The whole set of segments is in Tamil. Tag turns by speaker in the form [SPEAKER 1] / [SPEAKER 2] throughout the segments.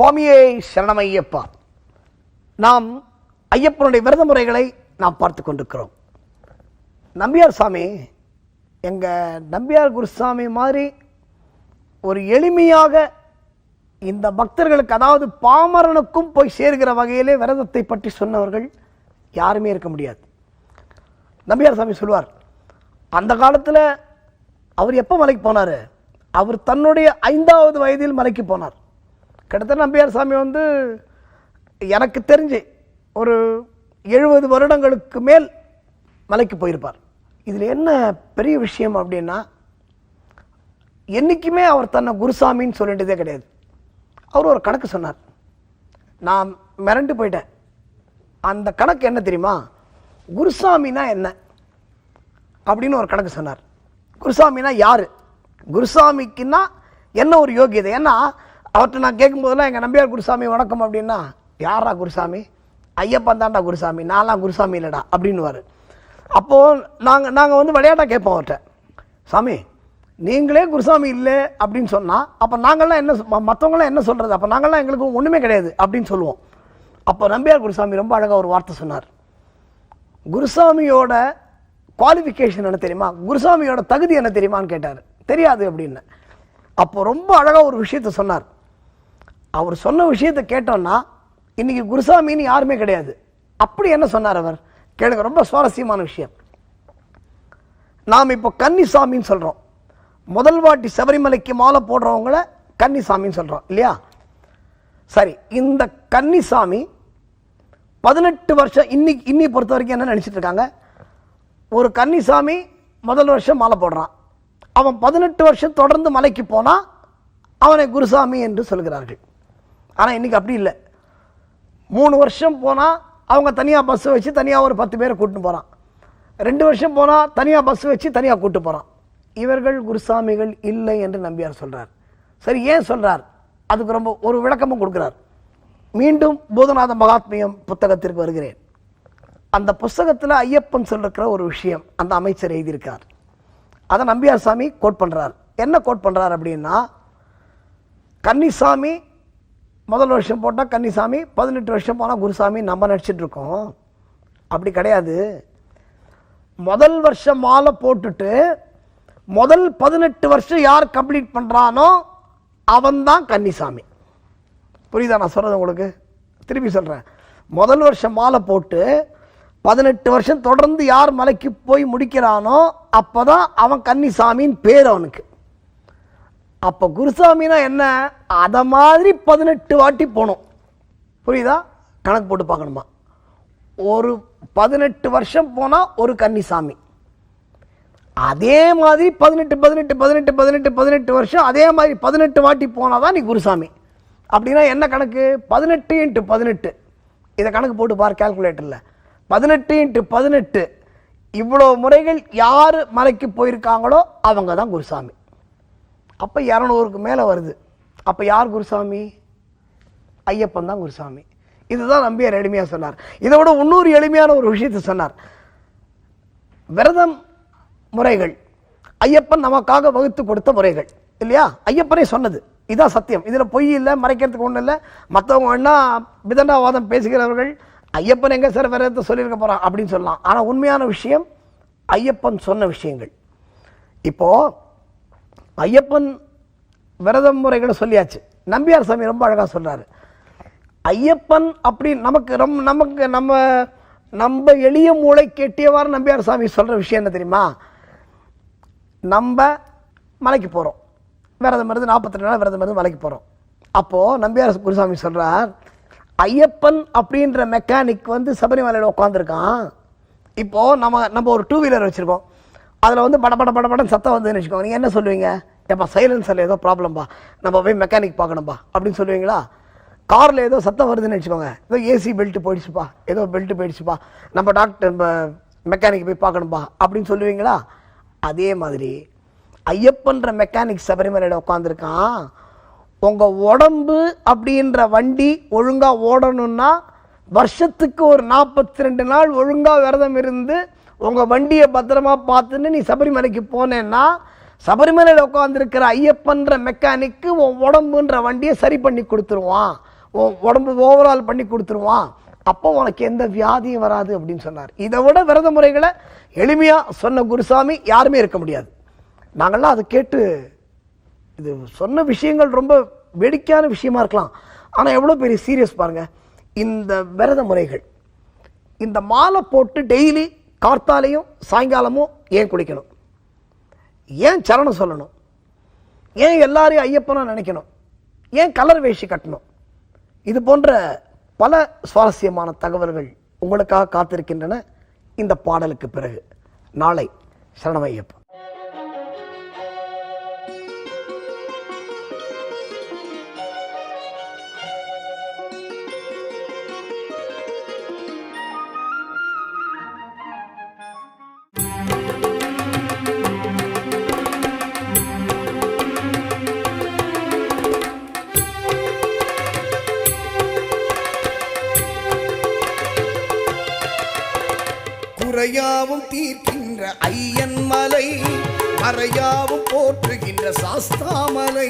[SPEAKER 1] சுவாமியே சரணம் ஐயப்பா நாம் ஐயப்பனுடைய விரத முறைகளை நாம் பார்த்து கொண்டிருக்கிறோம். நம்பியார் சாமி எங்கள் நம்பியார் குருசாமி மாதிரி ஒரு எளிமையாக இந்த பக்தர்களுக்கு அதாவது பாமரனுக்கும் போய் சேர்கிற வகையிலே விரதத்தை பற்றி சொன்னவர்கள் யாருமே இருக்க முடியாது. நம்பியார் சாமி சொல்லுவார் அந்த காலத்தில் அவர் எப்போ மலைக்கு போனார்? அவர் தன்னுடைய ஐந்தாவது வயதில் மலைக்கு போனார். கிட்டத்தட்ட நம்பியார் சாமி வந்து எனக்கு தெரிஞ்சு ஒரு எழுபது வருடங்களுக்கு மேல் மலைக்கு போயிருப்பார். இதில் என்ன பெரிய விஷயம் அப்படின்னா என்றைக்குமே அவர் தன்னை குருசாமின்னு சொல்லிட்டதே கிடையாது. அவர் ஒரு கணக்கு சொன்னார். நான் மிரண்டு போயிட்டேன். அந்த கணக்கு என்ன தெரியுமா? குருசாமினா என்ன? அப்படின்னு ஒரு கணக்கு சொன்னார். குருசாமினா யார்? குருசாமிக்குன்னா என்ன ஒரு யோகியதை? ஏன்னா அவர்கிட்ட நான் கேட்கும்போதெல்லாம் எங்கள் நம்பியார் குருசாமி வணக்கம் அப்படின்னா யாரா குருசாமி? ஐயப்பன் தாண்டா குருசாமி. நான்லாம் குருசாமி இல்லைடா அப்படின்னுவார். அப்போது நாங்கள் நாங்கள் வந்து விளையாட்டாக கேட்போம் அவர்கிட்ட. சாமி நீங்களே குருசாமி இல்லை அப்படின்னு சொன்னால் அப்போ நாங்கள்லாம் என்ன மற்றவங்களாம் என்ன சொல்கிறது அப்போ நாங்கள்லாம் எங்களுக்கு ஒன்றுமே கிடையாது அப்படின்னு சொல்லுவோம். அப்போ நம்பியார் குருசாமி ரொம்ப அழகாக ஒரு வார்த்தை சொன்னார். குருசாமியோட குவாலிஃபிகேஷன் என்ன தெரியுமா? குருசாமியோட தகுதி என்ன தெரியுமான்னு கேட்டார். தெரியாது அப்படின்னு. அப்போ ரொம்ப அழகாக ஒரு விஷயத்த சொன்னார். அவர் சொன்ன விஷயத்தை கேட்டோம்னா இன்னைக்கு குருசாமின்னு யாருமே கிடையாது. அப்படி என்ன சொன்னார் அவர்? கேளுங்க ரொம்ப சுவாரஸ்யமான விஷயம். நாம் இப்போ கன்னிசாமின்னு சொல்கிறோம் முதல் வாட்டி சபரிமலைக்கு மாலை போடுறவங்கள கன்னிசாமின்னு சொல்கிறோம் இல்லையா? சரி இந்த கன்னிசாமி பதினெட்டு வருஷம் இன்னைக்கு இன்னி பொறுத்த வரைக்கும் என்ன நினச்சிட்டு இருக்காங்க? ஒரு கன்னிசாமி முதல் வருஷம் மாலை போடுறான். அவன் பதினெட்டு வருஷம் தொடர்ந்து மலைக்கு போனால் அவனை குருசாமி என்று சொல்கிறார்கள். ஆனால் இன்றைக்கி அப்படி இல்லை. மூணு வருஷம் போனால் அவங்க தனியாக பஸ் வச்சு தனியாக ஒரு பத்து பேரை கூட்டின்னு போகிறான் ரெண்டு வருஷம் போனால் தனியாக பஸ் வச்சு தனியாக கூட்டு போகிறான் இவர்கள் குருசாமிகள் இல்லை என்று நம்பியார் சொல்கிறார் சரி ஏன் சொல்கிறார் அதுக்கு ரொம்ப ஒரு விளக்கமும் கொடுக்குறார். மீண்டும் போதநாத மகாத்மியம் புத்தகத்திற்கு வருகிறேன். அந்த புஸ்தகத்தில் ஐயப்பன் சொல்லிருக்கிற ஒரு விஷயம் அந்த அமைச்சர் எழுதியிருக்கார். அதை நம்பியார் சாமி கோட் பண்ணுறார் என்ன கோட் பண்ணுறார் அப்படின்னா கன்னிசாமி முதல் வருஷம் போட்டால் கன்னிசாமி பதினெட்டு வருஷம் போனால் குருசாமி நம்ம நடிச்சிட்ருக்கோம் அப்படி கிடையாது. முதல் வருஷம் மாலை போட்டுட்டு முதல் பதினெட்டு வருஷம் யார் கம்ப்ளீட் பண்ணுறானோ அவன்தான் கன்னிசாமி. புரியுதா நான் சொல்கிறது உங்களுக்கு? திருப்பி சொல்கிறேன் முதல் வருஷம் மாலை போட்டு பதினெட்டு வருஷம் தொடர்ந்து யார் மலைக்கு போய் முடிக்கிறானோ அப்போ தான் அவன் கன்னிசாமின்னு பேர் அவனுக்கு. அப்போ குருசாமினா என்ன? அதை மாதிரி பதினெட்டு வாட்டி போகணும் புரியுதா? கணக்கு போட்டு பார்க்கணுமா? ஒரு பதினெட்டு வருஷம் போனால் ஒரு கன்னிசாமி. அதே மாதிரி பதினெட்டு பதினெட்டு பதினெட்டு பதினெட்டு பதினெட்டு வருஷம் அதே மாதிரி பதினெட்டு வாட்டி போனால் தான் நீ குருசாமி. அப்படின்னா என்ன கணக்கு? பதினெட்டு இன்ட்டு பதினெட்டு. இதை கணக்கு போட்டு பார் கேல்குலேட்டரில் பதினெட்டு இன்ட்டு பதினெட்டு. இவ்வளோ முறைகள் யார் மலைக்கு போயிருக்காங்களோ அவங்க தான் குருசாமி. அப்போ இரநூறுக்கு மேலே வருது. அப்போ யார் குருசாமி? ஐயப்பன் தான் குருசாமி. இதுதான் நம்பியார் எளிமையாக சொன்னார். இதை விட இன்னொரு எளிமையான ஒரு விஷயத்தை சொன்னார். விரதம் முறைகள். ஐயப்பன் நமக்காக வகுத்து கொடுத்த முறைகள். இல்லையா? ஐயப்பனே சொன்னது. இதான் சத்தியம். இதில் பொய் இல்லை மறைக்கிறதுக்கு ஒன்றும் இல்லை. மற்றவங்க வேணா விதண்டாவாதம் பேசுகிறவர்கள் ஐயப்பன் எங்கே சார் விரதத்தை சொல்லியிருக்க போகிறான் அப்படின்னு சொல்லலாம். ஆனால் உண்மையான விஷயம் ஐயப்பன் சொன்ன விஷயங்கள். இப்போது ஐயப்பன் விரதம் முறைகளை சொல்லியாச்சு. நம்பியார் சாமி ரொம்ப அழகாக சொல்கிறாரு ஐயப்பன் அப்படி நமக்கு ரொம்ப நமக்கு நம்ம நம்ம எளிய மூளை கெட்டியவாறு நம்பியார் சாமி சொல்கிற விஷயம் என்ன தெரியுமா? நம்ம மலைக்கு போகிறோம் விரதம் இருந்து நாற்பத்தி நாள் விரதம் இருந்து மலைக்கு போகிறோம் அப்போது நம்பியார் குருசாமி சொல்கிறார் ஐயப்பன் அப்படின்ற மெக்கானிக் வந்து சபரிமலையில் உட்காந்துருக்கான் இப்போது நம்ம நம்ம ஒரு டூ வீலர் வச்சுருக்கோம். அதில் வந்து பட பட பட படம் சத்தம் வந்துன்னு வச்சுக்கோங்க. நீங்கள் என்ன சொல்லுவீங்க? ஏப்பா சைலன்சரில் ஏதோ ப்ராப்ளம்பா நம்ம போய் மெக்கானிக் பார்க்கணும்பா. அப்படின்னு சொல்லுவீங்களா? காரில் ஏதோ சத்தம் வருதுன்னு வச்சுக்கோங்க ஏதோ ஏசி பெல்ட் போயிடுச்சுப்பா. ஏதோ பெல்ட்டு போயிடுச்சுப்பா. நம்ம டாக்டர் மெக்கானிக் போய் பார்க்கணும்பா. அப்படின்னு சொல்லுவீங்களா? அதே மாதிரி ஐயப்பன்ற மெக்கானிக் சபரிமலையில் உட்காந்துருக்கான் உங்கள் உடம்பு அப்படின்ற வண்டி ஒழுங்காக ஓடணும்னா வருஷத்துக்கு ஒரு நாற்பத்தி ரெண்டு நாள் ஒழுங்காக விரதம் இருந்து உங்கள் வண்டியை பத்திரமா பார்த்துன்னு நீ சபரிமலைக்கு போனேன்னா சபரிமலையில் உட்காந்துருக்கிற ஐயப்பன்ற மெக்கானிக்கு உன் உடம்புன்ற வண்டியை சரி பண்ணி கொடுத்துருவான்.
[SPEAKER 2] உன் உடம்பு ஓவரால் பண்ணி கொடுத்துருவான். அப்போ உனக்கு எந்த வியாதியும் வராது அப்படின்னு சொன்னார். இதை விட விரத முறைகளை எளிமையாக சொன்ன குருசாமி யாருமே இருக்க முடியாது. நாங்கள்லாம் அதை கேட்டு இது சொன்ன விஷயங்கள் ரொம்ப வேடிக்கையான விஷயமா இருக்கலாம். ஆனால் எவ்வளோ பெரிய சீரியஸ் பாருங்க. இந்த விரத முறைகள். இந்த மாலை போட்டு டெய்லி கார்த்தாலையும் சாயங்காலமும் ஏன் குளிக்கணும்? ஏன் சரணம் சொல்லணும்? ஏன் எல்லாரையும் ஐயப்பனாக நினைக்கணும்? ஏன் கலர் வேஷி கட்டணும்? இது போன்ற பல சுவாரஸ்யமான தகவல்கள் உங்களுக்காக காத்திருக்கின்றன இந்த பாடலுக்கு பிறகு. நாளை சரணமையப்பன்
[SPEAKER 1] குறையாவும் தீர்க்கின்ற ஐயன் மலை மறையாவும் போற்றுகின்ற சாஸ்தாமலை.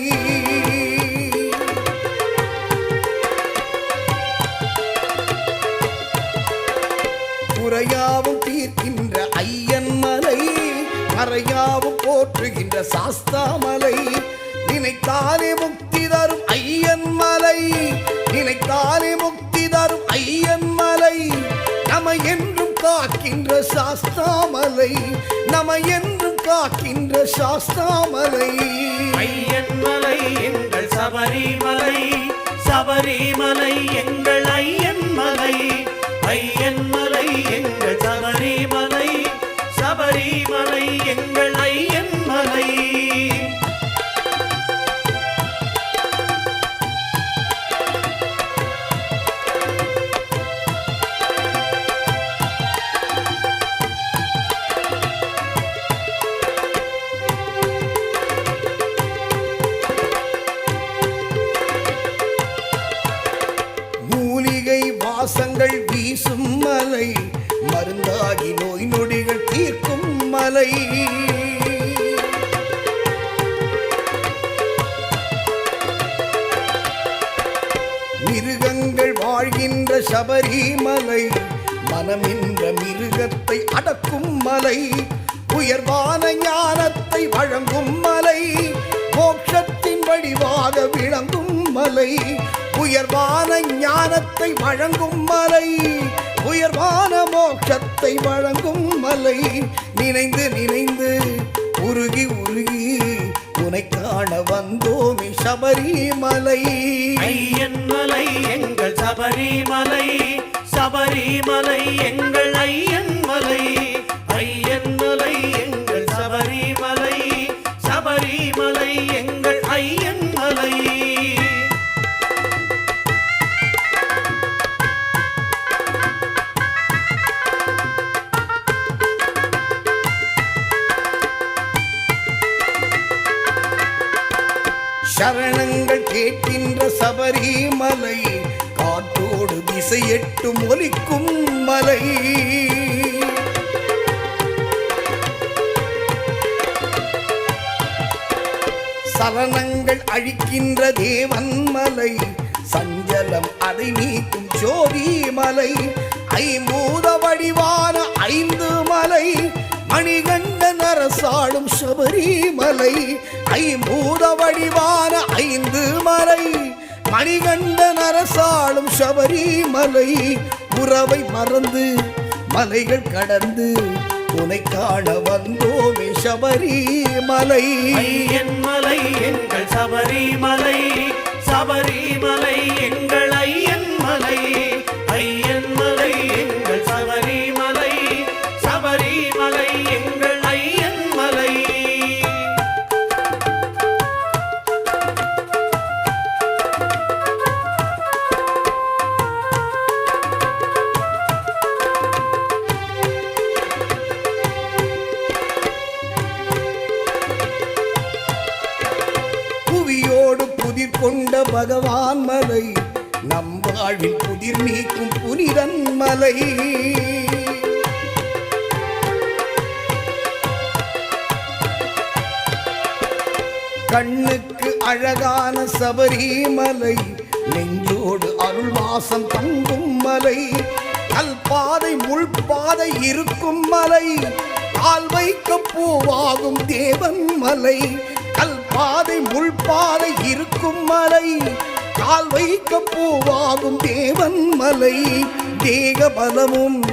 [SPEAKER 1] குறையாவும் தீர்க்கின்ற ஐயன் மலை மறையாவும் போற்றுகின்ற சாஸ்தாமலை. நினைத்தாலே முக்தி மலை நம என்று காக்கின்ற சாஸ்தாமலை.
[SPEAKER 3] ஐயன் மலை எங்கள் சபரிமலை. சபரிமலை எங்கள் ஐயன் மலை ஐயன் மலை எங்கள்
[SPEAKER 1] வாசங்கள் வீசும் மலை மருந்தாகி நோய் நொடிகள் தீர்க்கும் மலை. மிருகங்கள் வாழ்கின்ற சபரிமலை மனமென்ற மிருகத்தை அடக்கும் மலை. உயர்வான ஞானத்தை வழங்கும் மலை மோட்சத்தின் வடிவாக விளங்கும் மலை உயர்வான ஞானத்தை வழங்கும் மலை உயர்வான மோட்சத்தை வழங்கும் மலை. நினைந்து நினைந்து உருகி உருகி உனை காண வந்தோமி சபரிமலை.
[SPEAKER 3] ஐயன் மலை எங்கள் சபரிமலை சபரிமலை எங்கள்
[SPEAKER 1] சரணங்கள் கேட்கின்ற சபரிமலை காற்றோடு திசை திசையெட்டும் ஒலிக்கும் மலை. சலனங்கள் அழிக்கின்ற தேவன் மலை. சஞ்சலம் அதை நீக்கும் ஜோதி மலை. ஐம்பூத வடிவான ஐந்து மலை. மணிகண்ட அரசாளும் சபரிமலை ஐம்பூத வடிவான ஐந்து மலை. மணிகண்டன் அரசாளும் சபரிமலை உறவை மறந்து மலைகள் கடந்து உனை காண வந்தோமே சபரிமலை.
[SPEAKER 3] என் மலை எங்கள் சபரிமலை சபரிமலை எங்கள்
[SPEAKER 1] பகவான் மலை நம் வாழ்வில் புதிர் நீக்கும் புனிதன் மலை. கண்ணுக்கு அழகான சபரிமலை நெஞ்சோடு அருள் வாசம் தங்கும் மலை. கல்பாதை முள்பாதை இருக்கும் மலை கால் வைக்க பூவாகும் தேவன் மலை. கல்பாதை முள்பாதை இருக்கும் மலை. கால் வைக்க பூவாகும் தேவன் மலை. தேக பலமும்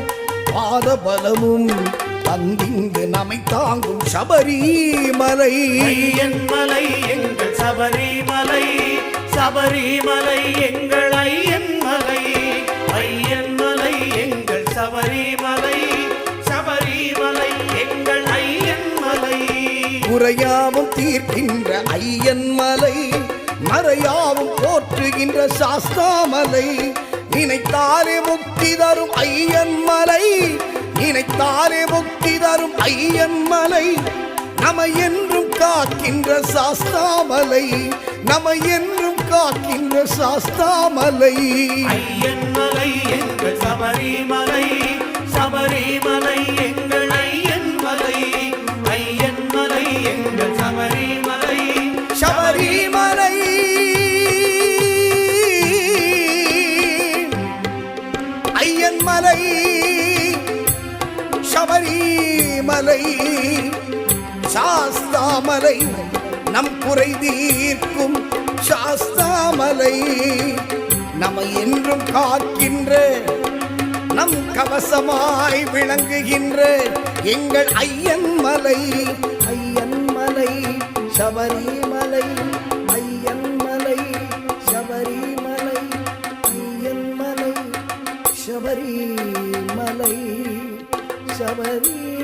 [SPEAKER 1] பாத பலமும் தந்திங்கு நம்மை தாங்கும் சபரிமலை.
[SPEAKER 3] மலை எங்கள் சபரிமலை. சபரிமலை எங்கள் ஐயன் மலை. ஐயன்
[SPEAKER 1] மறையாவும் தீர்க்கின்ற ஐயன் மலை மறையாவும் போற்றுகின்ற சாஸ்தாமலை. நினைத்தாலே முக்தி தரும் ஐயன் மலை நினைத்தாலே முக்தி தரும் ஐயன் மலை. நம என்றும் காக்கின்ற சாஸ்தாமலை நம என்றும் காக்கின்ற சாஸ்தாமலை.
[SPEAKER 3] ஐயன் மலை எங்கள் சபரிமலை
[SPEAKER 1] சாஸ்தாமலை நம் குறை தீர்க்கும் சாஸ்தாமலை. நம என்றும் காக்கின்ற நம் கவசமாய் விளங்குகின்ற எங்கள் ஐயன் மலை. ஐயன் மலை சபரிமலை. ஐயன் மலை சபரிமலை. ஐயன் மலை சபரிமலை. சபரி